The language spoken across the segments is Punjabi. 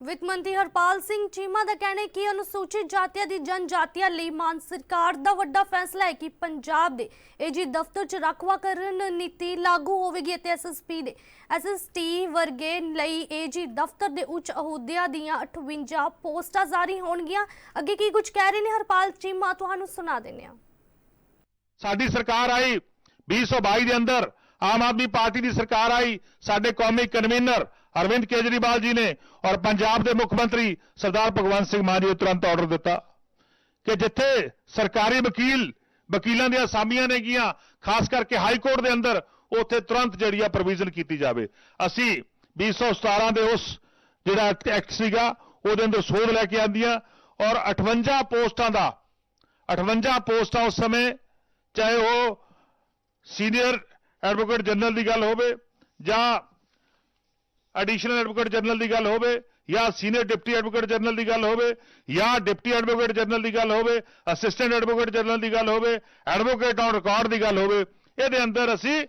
ਵਿੱਤ ਮੰਤਰੀ ਹਰਪਾਲ ਸਿੰਘ ਚੀਮਾ ਦਾ ਕਹਿਣਾ ਹੈ ਕਿ ਅਨੁਸੂਚਿਤ ਜਾਤੀਆਂ ਦੀ ਜਨਜਾਤੀਆਂ ਲਈ ਮਾਨ ਸਰਕਾਰ ਦਾ ਵੱਡਾ ਫੈਸਲਾ ਹੈ ਕਿ ਪੰਜਾਬ ਦੇ ਏਜੀ ਦਫ਼ਤਰ 'ਚ ਰਖਵਾਕਰਨ ਨੀਤੀ ਲਾਗੂ ਹੋਵੇਗੀ ਅਤੇ ਐਸਐਸਪੀ ਦੇ ਐਸਐਸਟੀ ਵਰਗੇ ਲਈ ਏਜੀ ਦਫ਼ਤਰ ਦੇ ਉੱਚ ਅਹੁਦਿਆਂ ਦੀਆਂ 58 ਪੋਸਟਾਂ ਜਾਰੀ ਹੋਣਗੀਆਂ। ਅੱਗੇ ਕੀ ਕੁਝ ਕਹਿ ਰਹੇ ਨੇ ਹਰਪਾਲ ਚੀਮਾ? ਤੁਹਾਨੂੰ ਸੁਣਾ ਦਿੰਦੇ ਹਾਂ। ਸਾਡੀ ਸਰਕਾਰ ਆਈ 2022 ਦੇ ਅੰਦਰ। ਆਮ ਆਦਮੀ ਪਾਰਟੀ ਦੀ ਸਰਕਾਰ ਆਈ। ਸਾਡੇ ਕੌਮੀ ਕਨਵੀਨਰ ਅਰਵਿੰਦ ਕੇਜਰੀਵਾਲ ਜੀ ਨੇ ਔਰ ਪੰਜਾਬ ਦੇ ਮੁੱਖ ਮੰਤਰੀ ਸਰਦਾਰ ਭਗਵੰਤ ਸਿੰਘ ਮਾਨ ਜੀ ਨੇ ਤੁਰੰਤ ਆਰਡਰ ਦਿੱਤਾ ਕਿ ਜਿੱਥੇ ਸਰਕਾਰੀ ਵਕੀਲ ਵਕੀਲਾਂ ਦੀਆਂ ਅਸਾਮੀਆਂ ਨੇ ਗੀਆਂ ਖਾਸ ਕਰਕੇ ਹਾਈ ਕੋਰਟ ਦੇ ਅੰਦਰ, ਉੱਥੇ ਤੁਰੰਤ ਜਿਹੜੀ ਆ ਪ੍ਰੋਵੀਜ਼ਨ ਕੀਤੀ ਜਾਵੇ। ਅਸੀਂ 2017 ਦੇ ਉਸ ਜਿਹੜਾ ਐਕਟ ਸੀਗਾ, ਉਹਦੇ ਅੰਦਰ ਸੋਧ ਲੈ ਕੇ ਆਂਦੀਆਂ ਔਰ 58 ਪੋਸਟਾਂ ਦਾ 58 ਪੋਸਟਾਂ ਉਸ ਸਮੇਂ, ਚਾਹੇ ਉਹ ਸੀਨੀਅਰ ਐਡਵੋਕੇਟ ਜਨਰਲ ਦੀ ਗੱਲ ਹੋਵੇ ਜਾਂ ਐਡੀਸ਼ਨਲ ਐਡਵੋਕੇਟ ਜਨਰਲ ਦੀ ਗੱਲ ਹੋਵੇ ਜਾਂ ਸੀਨੀਅਰ ਡਿਪਟੀ ਐਡਵੋਕੇਟ ਜਨਰਲ ਦੀ ਗੱਲ ਹੋਵੇ ਜਾਂ ਡਿਪਟੀ ਐਡਵੋਕੇਟ ਜਨਰਲ ਦੀ ਗੱਲ ਹੋਵੇ ਅਸਿਸਟੈਂਟ ਐਡਵੋਕੇਟ ਜਨਰਲ ਦੀ ਗੱਲ ਹੋਵੇ ਐਡਵੋਕੇਟ ਔਨ ਰਿਕਾਰਡ ਦੀ ਗੱਲ ਹੋਵੇ ਇਹਦੇ ਅੰਦਰ ਅਸੀਂ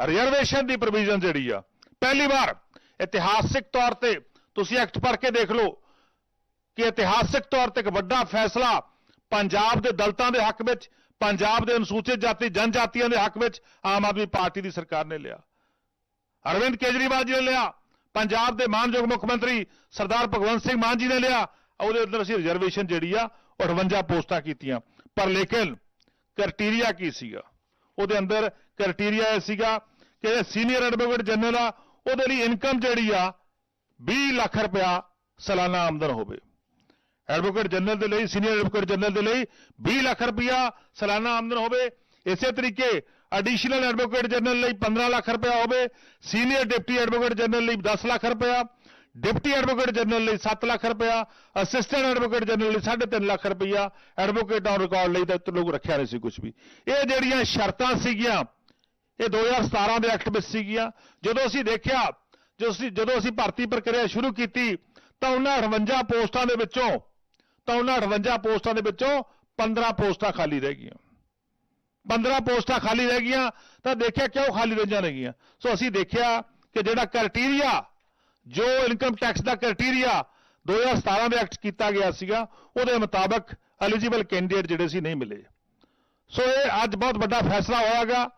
ਰਿਜ਼ਰਵੇਸ਼ਨ ਦੀ ਪ੍ਰੋਵੀਜ਼ਨ ਜਿਹੜੀ ਆ ਪਹਿਲੀ ਵਾਰ ਇਤਿਹਾਸਿਕ ਤੌਰ ਤੇ ਤੁਸੀਂ ਐਕਟ ਪੜ੍ਹ ਕੇ ਦੇਖ ਲਓ ਕਿ ਇਤਿਹਾਸਿਕ ਤੌਰ ਤੇ ਇੱਕ ਵੱਡਾ ਫੈਸਲਾ ਪੰਜਾਬ ਦੇ ਦਲਤਾਂ ਦੇ ਹੱਕ ਵਿੱਚ ਪੰਜਾਬ ਦੇ ਅਨੁਸੂਚਿਤ ਜਾਤੀ ਜਨਜਾਤੀਆਂ ਦੇ ਹੱਕ ਵਿੱਚ ਆਮ ਆਦਮੀ ਪਾਰਟੀ ਦੀ ਸਰਕਾਰ ਨੇ ਲਿਆ ਅਰਵਿੰਦ ਕੇਜਰੀਵਾਲ ਜੀ ਨੇ ਲਿਆ ਪੰਜਾਬ ਦੇ ਮਾਨਯੋਗ ਮੁੱਖ ਮੰਤਰੀ ਸਰਦਾਰ ਭਗਵੰਤ ਸਿੰਘ ਮਾਨ ਜੀ ਨੇ ਲਿਆ। ਉਹਦੇ ਅੰਦਰ ਅਸੀਂ ਰਿਜ਼ਰਵੇਸ਼ਨ ਜਿਹੜੀ ਆ 58 ਪੋਸਟਾਂ ਕੀਤੀਆਂ। ਪਰ ਲੇਕਿਨ ਕ੍ਰਾਈਟੇਰੀਆ ਕੀ ਸੀਗਾ? ਉਹਦੇ ਅੰਦਰ ਕ੍ਰਾਈਟੇਰੀਆ ਇਹ ਸੀਗਾ ਕਿ ਸੀਨੀਅਰ ਐਡਵੋਕੇਟ ਜਨਰਲ ਆ, ਉਹਦੇ ਲਈ ਇਨਕਮ ਜਿਹੜੀ ਆ 20 ਲੱਖ ਰੁਪਇਆ ਸਾਲਾਨਾ ਆਮਦਨ ਹੋਵੇ। ਐਡਵੋਕੇਟ ਜਨਰਲ ਦੇ ਲਈ ਸੀਨੀਅਰ ਐਡਵੋਕੇਟ ਜਨਰਲ ਦੇ ਲਈ 20 ਲੱਖ ਰੁਪਇਆ ਸਾਲਾਨਾ ਆਮਦਨ ਹੋਵੇ। ਇਸੇ ਤਰੀਕੇ ਐਡੀਸ਼ਨਲ ਐਡਵੋਕੇਟ ਜਨਰਲ ਲਈ 15 ਲੱਖ ਰੁਪਇਆ ਹੋਵੇ ਸੀਨੀਅਰ ਡਿਪਟੀ ਐਡਵੋਕੇਟ ਜਨਰਲ ਲਈ 10 ਲੱਖ ਰੁਪਇਆ ਡਿਪਟੀ ਐਡਵੋਕੇਟ ਜਨਰਲ ਲਈ 7 ਲੱਖ ਰੁਪਇਆ ਅਸਿਸਟੈਂਟ ਐਡਵੋਕੇਟ ਜਨਰਲ ਲਈ 3.5 ਲੱਖ ਰੁਪਇਆ ਐਡਵੋਕੇਟ ਔਨ ਰਿਕਾਰਡ ਲਈ ਤਾਂ ਲੋਕ ਰੱਖਿਆ ਨਹੀਂ ਸੀ ਕੁਝ ਵੀ। ਇਹ ਜਿਹੜੀਆਂ ਸ਼ਰਤਾਂ ਸੀਗੀਆਂ, ਇਹ 2017 ਦੇ ਐਕਟ ਵਿੱਚ ਸੀਗੀਆਂ, ਜਦੋਂ ਅਸੀਂ ਦੇਖਿਆ ਜਦੋਂ ਅਸੀਂ ਜਦੋਂ ਅਸੀਂ ਭਰਤੀ ਪ੍ਰਕਿਰਿਆ ਸ਼ੁਰੂ ਕੀਤੀ, ਤਾਂ ਉਹਨਾਂ 58 ਪੋਸਟਾਂ ਦੇ ਵਿੱਚੋਂ, ਤਾਂ ਉਹਨਾਂ 58 ਪੋਸਟਾਂ ਦੇ ਵਿੱਚੋਂ 15 ਪੋਸਟਾਂ ਖਾਲੀ ਰਹਿ ਗਈਆਂ। 15 ਪੋਸਟਾਂ ਖਾਲੀ ਰਹਿ ਗਈਆਂ, ਤਾਂ ਦੇਖਿਆ ਕਿਉਂ ਖਾਲੀ ਰਹੀਆਂ ਨੇਗੀਆਂ? ਸੋ ਅਸੀਂ ਦੇਖਿਆ ਕਿ ਜਿਹੜਾ ਕ੍ਰਾਈਟੇਰੀਆ ਜੋ ਇਨਕਮ ਟੈਕਸ ਦਾ ਕ੍ਰਾਈਟੇਰੀਆ 2017 ਦੇ ਐਕਟ ਕੀਤਾ ਗਿਆ ਸੀਗਾ, ਉਹਦੇ ਮੁਤਾਬਕ ਐਲੀਜੀਬਲ ਕੈਂਡੀਡੇਟ ਜਿਹੜੇ ਸੀ ਨਹੀਂ ਮਿਲੇ। ਸੋ ਇਹ ਅੱਜ ਬਹੁਤ ਵੱਡਾ ਫੈਸਲਾ ਹੋਇਆਗਾ।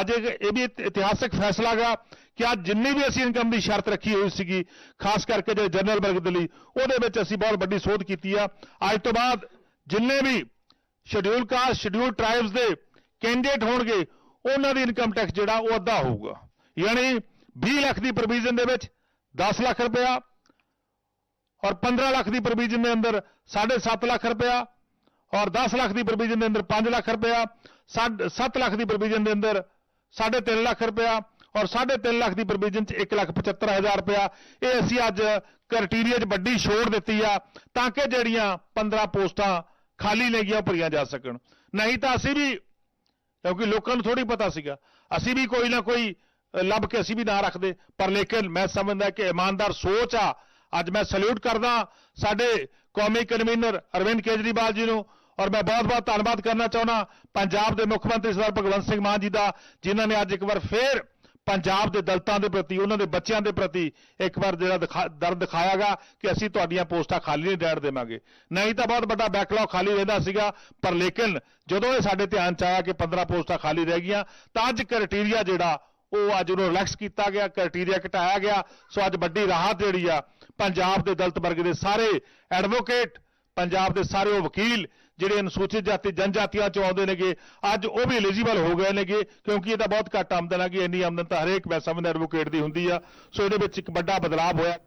ਅੱਜ ਇੱਕ ਇਹ ਵੀ ਇਤਿਹਾਸਿਕ ਫੈਸਲਾ ਗਾ ਕਿ ਅੱਜ ਜਿੰਨੀ ਵੀ ਅਸੀਂ ਇਨਕਮ ਦੀ ਸ਼ਰਤ ਰੱਖੀ ਹੋਈ ਸੀਗੀ, ਖਾਸ ਕਰਕੇ ਜਿਹੜੇ ਜਨਰਲ ਵਰਗ ਦੇ ਲਈ, ਉਹਦੇ ਵਿੱਚ ਅਸੀਂ ਬਹੁਤ ਵੱਡੀ ਸੋਧ ਕੀਤੀ ਆ। ਅੱਜ ਤੋਂ ਬਾਅਦ ਜਿੰਨੇ ਵੀ ਸ਼ਡਿਊਲ ਕਾਸਟ ਸ਼ਡਿਊਲ ਟ੍ਰਾਈਬਸ ਦੇ ਕੈਂਡੀਡੇਟ ਹੋਣਗੇ ਉਹਨਾਂ ਦੀ ਇਨਕਮ ਟੈਕਸ ਜਿਹੜਾ ਉਹ ਅੱਧਾ ਹੋਊਗਾ। ਯਾਨੀ 20 ਲੱਖ ਦੀ ਪ੍ਰੋਵੀਜ਼ਨ ਦੇ ਵਿੱਚ 10 ਲੱਖ ਰੁਪਇਆ ਔਰ 15 ਲੱਖ ਦੀ ਪ੍ਰੋਵੀਜ਼ਨ ਦੇ ਅੰਦਰ 7.5 ਲੱਖ ਰੁਪਇਆ ਔਰ 10 ਲੱਖ ਦੀ ਪ੍ਰੋਵੀਜ਼ਨ ਦੇ ਅੰਦਰ 5 ਲੱਖ ਰੁਪਇਆ 7 ਲੱਖ ਦੀ ਪ੍ਰੋਵੀਜ਼ਨ ਦੇ ਅੰਦਰ 3.5 ਲੱਖ ਰੁਪਇਆ ਔਰ 3.5 ਲੱਖ ਦੀ ਪ੍ਰੋਵੀਜ਼ਨ ਚ 1,75,000 ਰੁਪਇਆ। ਇਹ ਅਸੀਂ ਅੱਜ ਕ੍ਰਾਈਟੇਰੀਆ 'ਚ ਵੱਡੀ ਛੋੜ ਦਿੱਤੀ ਆ ਤਾਂ ਕਿ ਜਿਹੜੀਆਂ 15 ਪੋਸਟਾਂ ਖਾਲੀ ਨੇ ਭਰੀਆਂ ਜਾ ਸਕਣ। ਨਹੀਂ ਤਾਂ ਅਸੀਂ ਵੀ ਕਿਉਂਕਿ ਲੋਕਾਂ ਨੂੰ ਥੋੜੀ ਪਤਾ ਸੀਗਾ। ਅਸੀਂ ਵੀ ਕੋਈ ਨਾ ਕੋਈ ਲੱਭ ਕੇ ਅਸੀਂ ਵੀ ਨਾ ਰੱਖਦੇ। ਪਰ ਲੇਕਿਨ ਮੈਂ ਸਮਝਦਾ ਕਿ ਇਮਾਨਦਾਰ ਸੋਚ ਆ। ਅੱਜ ਮੈਂ ਸਲੂਟ ਕਰਦਾ ਸਾਡੇ ਕੌਮੀ ਕਨਵੀਨਰ ਅਰਵਿੰਦ ਕੇਜਰੀਵਾਲ ਜੀ ਨੂੰ ਔਰ ਮੈਂ ਬਹੁਤ-ਬਹੁਤ ਧੰਨਵਾਦ ਕਰਨਾ ਚਾਹੁੰਦਾ। ਪੰਜਾਬ ਦੇ ਮੁੱਖ ਮੰਤਰੀ ਸਰਦਾਰ ਭਗਵੰਤ ਸਿੰਘ ਮਾਨ ਜੀ ਦਾ, ਜਿਨ੍ਹਾਂ ਨੇ ਅੱਜ ਇੱਕ ਵਾਰ ਫੇਰ ਪੰਜਾਬ ਦੇ ਦਲਤਾਂ ਦੇ ਪ੍ਰਤੀ, ਉਹਨਾਂ ਦੇ ਬੱਚਿਆਂ ਦੇ ਪ੍ਰਤੀ ਇੱਕ ਵਾਰ ਜਿਹੜਾ ਦਿਖਾ- ਦਰਦ ਦਿਖਾਇਆਗਾ ਕਿ ਅਸੀਂ ਤੁਹਾਡੀਆਂ ਪੋਸਟਾਂ ਖਾਲੀ ਨਹੀਂ ਰਹਿਣ ਦੇਵਾਂਗੇ। ਨਹੀਂ ਤਾਂ ਬਹੁਤ ਵੱਡਾ ਬੈਕਲੌਗ ਖਾਲੀ ਰਹਿੰਦਾ ਸੀਗਾ, ਪਰ ਲੇਕਿਨ ਜਦੋਂ ਇਹ ਸਾਡੇ ਧਿਆਨ ਚ ਆਇਆ ਕਿ 15 ਪੋਸਟਾਂ ਖਾਲੀ ਰਹਿ ਗਈਆਂ, ਤਾਂ ਅੱਜ ਕ੍ਰਾਈਟੇਰੀਆ ਜਿਹੜਾ, ਉਹ ਅੱਜ ਉਹਨੂੰ ਰਿਲੈਕਸ ਕੀਤਾ ਗਿਆ ਕ੍ਰਾਈਟੇਰੀਆ ਘਟਾਇਆ ਗਿਆ। ਸੋ ਅੱਜ ਵੱਡੀ ਰਾਹਤ ਜਿਹੜੀ ਆ, ਪੰਜਾਬ ਦੇ ਦਲਤ ਵਰਗ ਦੇ ਸਾਰੇ ਐਡਵੋਕੇਟ ਪੰਜਾਬ ਦੇ ਸਾਰੇ ਉਹ ਵਕੀਲ ਜਿਹੜੇ ਅਨੁਸੂਚਿਤ ਜਾਤੀ, ਜਨਜਾਤੀਆਂ ਚੋਂ ਆਉਂਦੇ ਨੇਗੇ, ਅੱਜ ਉਹ ਵੀ ਐਲੀਜੀਬਲ ਹੋ ਗਏ ਨੇਗੇ, ਕਿਉਂਕਿ ਇਹ ਤਾਂ ਬਹੁਤ ਘੱਟ ਆਮਦਨ ਆ ਗਈ ਇੰਨੀ ਆਮਦਨ ਤਾਂ ਹਰੇਕ ਮੈਂ ਸਮਝਦਾ ਐਡਵੋਕੇਟ ਦੀ ਹੁੰਦੀ ਆ। ਸੋ ਇਹਦੇ ਵਿੱਚ ਇੱਕ ਵੱਡਾ ਬਦਲਾਅ ਹੋਇਆ।